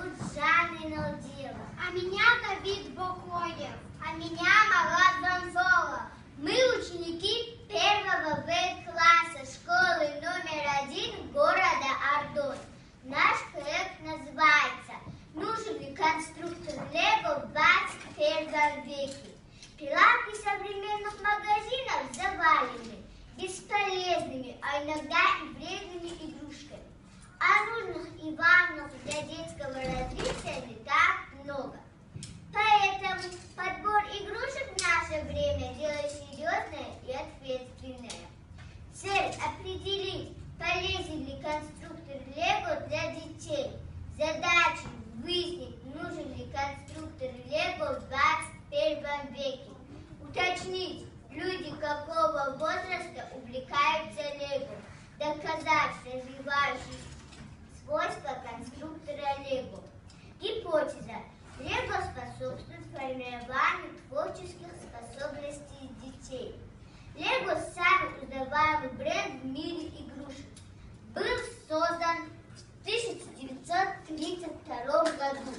зовут Жанна Налдева. А меня Давид Бокоев. А меня Марат Донцова. Мы ученики первого В-класса школы номер один города Ордон. Наш проект называется «Нужен ли конструктор Лего в 21 веке?» Прилавки современных магазинов завалены бесполезными, а иногда и вредными игрушками. А нужных и важных для детского развития не так много. Поэтому подбор игрушек в наше время дело серьезное и ответственное. Цель определить, полезен ли конструктор Лего для детей. Задача выяснить, нужен ли конструктор Лего в 21 веке. Уточнить, люди какого возраста увлекаются Лего. Доказать развивающие свойства конструктора Лего. Гипотеза. Лего способствует формированию творческих способностей детей. Лего – самый узнаваемый бренд в мире игрушек. Был создан в 1932 году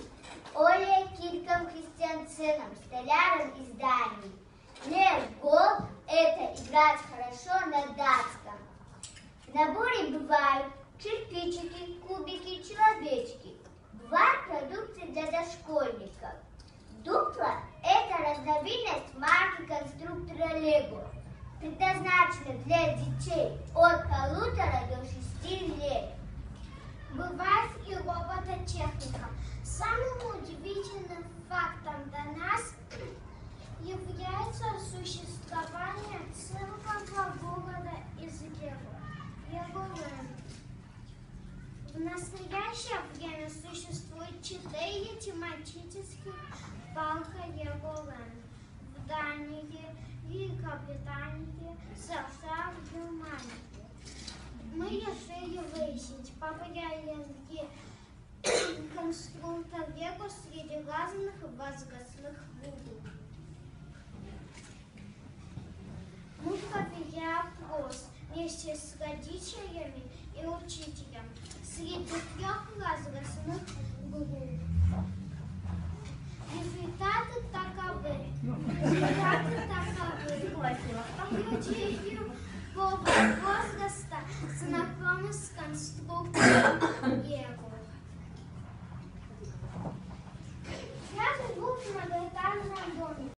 Оле Кирком Кристиансеном, столяром из Дании. Лего – это играть хорошо на датском. В наборе бывают кирпичики, кубики, человечки. Бывает продукция для дошкольников. Марки конструктора Лего. Предназначена для детей от полутора до шести лет. Бывает и робототехника. Самым удивительным фактом для нас является существование целого города из Лего. Леголэнд. В настоящее время существует четыре тематических парка Леголэнд. В Дании, Великобритании, США, в Германии. Мы решили выяснить, популярен ли конструктор Лего среди разных возрастных групп. Мы провели опрос вместе с родителями и учителем среди трех возрастных групп. Любого возраста знакомы с конструктором Лего.